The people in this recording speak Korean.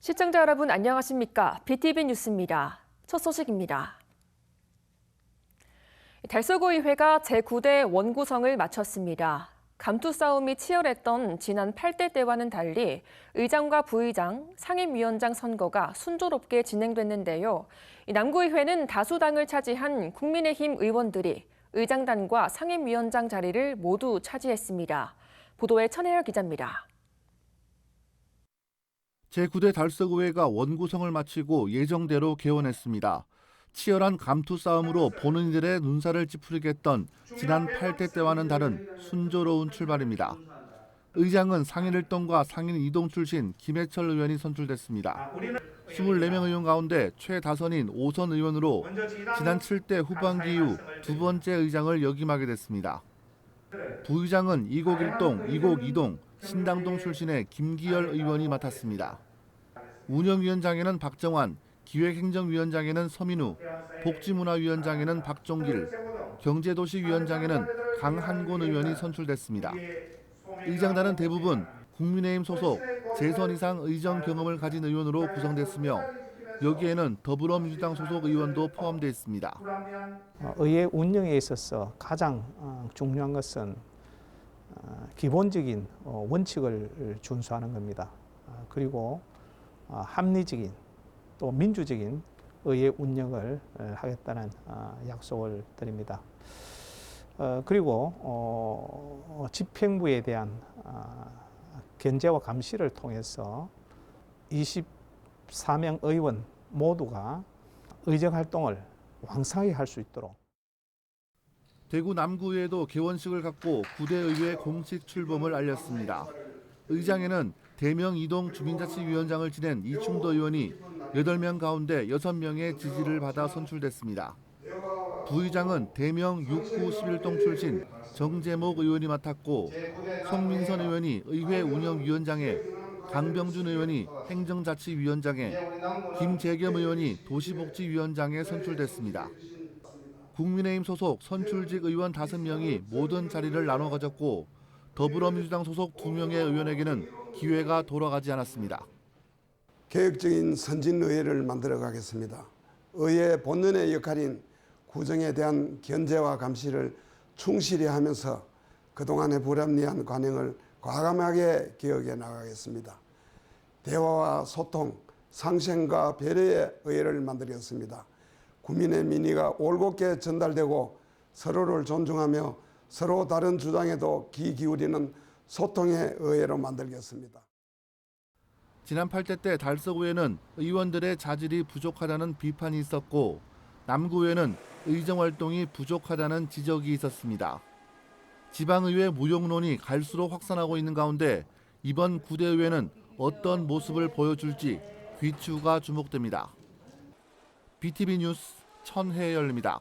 시청자 여러분 안녕하십니까? BTV 뉴스입니다. 첫 소식입니다. 달서구의회가 제9대 원구성을 마쳤습니다. 감투 싸움이 치열했던 지난 8대 때와는 달리 의장과 부의장, 상임위원장 선거가 순조롭게 진행됐는데요. 이 남구의회는 다수당을 차지한 국민의힘 의원들이 의장단과 상임위원장 자리를 모두 차지했습니다. 보도에 천혜열 기자입니다. 제9대 달서구회가 원구성을 마치고 예정대로 개원했습니다. 치열한 감투 싸움으로 보는 이들의 눈살을 찌푸리게 했던 지난 8대 때와는 다른 순조로운 출발입니다. 의장은 상인 일동과 상인 이동 출신 김해철 의원이 선출됐습니다. 24명 의원 가운데 최다선인 5선 의원으로 지난 7대 후반기 이후 두 번째 의장을 역임하게 됐습니다. 부의장은 이곡 일동, 이곡 이동, 신당동 출신의 김기열 의원이 맡았습니다. 운영위원장에는 박정환, 기획행정위원장에는 서민우, 복지문화위원장에는 박종길, 경제도시위원장에는 강한곤 의원이 선출됐습니다. 의장단은 대부분 국민의힘 소속 재선 이상 의정 경험을 가진 의원으로 구성됐으며 여기에는 더불어민주당 소속 의원도 포함되어 있습니다. 어, 의회 운영에 있어서 가장 어, 중요한 것은 어, 기본적인 어, 원칙을 준수하는 겁니다. 어, 그리고 어, 합리적인 또 민주적인 의회 운영을 어, 하겠다는 어, 약속을 드립니다. 어, 그리고 어, 집행부에 대한 어, 견제와 감시를 통해서 24명 의원 모두가 의정 활동을 왕성하게 할 수 있도록 대구 남구의회도 개원식을 갖고 구대 의회 공식 출범을 알렸습니다. 의장에는 대명 이동 주민자치위원장을 지낸 이충도 의원이 8명 가운데 6명의 지지를 받아 선출됐습니다. 부의장은 대명 6구 11동 출신 정재목 의원이 맡았고 송민선 의원이 의회 운영위원장에 강병준 의원이 행정자치위원장에 김재겸 의원이 도시복지위원장에 선출됐습니다. 국민의힘 소속 선출직 의원 5명이 모든 자리를 나눠 가졌고 더불어민주당 소속 2명의 의원에게는 기회가 돌아가지 않았습니다. 개혁적인 선진 의회를 만들어 가겠습니다. 의회 본연의 역할인 구정에 대한 견제와 감시를 충실히 하면서 그동안의 불합리한 관행을 과감하게 개혁해 나가겠습니다. 대화와 소통, 상생과 배려의 의회를 만들겠습니다. 국민의 민의가 올곧게 전달되고 서로를 존중하며 서로 다른 주장에도 귀 기울이는 소통의 의회로 만들겠습니다. 지난 8대 때 달서구에는 의원들의 자질이 부족하다는 비판이 있었고 남구에는 의정 활동이 부족하다는 지적이 있었습니다. 지방의회 무용론이 갈수록 확산하고 있는 가운데 이번 구대의회는 어떤 모습을 보여줄지 귀추가 주목됩니다. BTV 뉴스 천혜열입니다.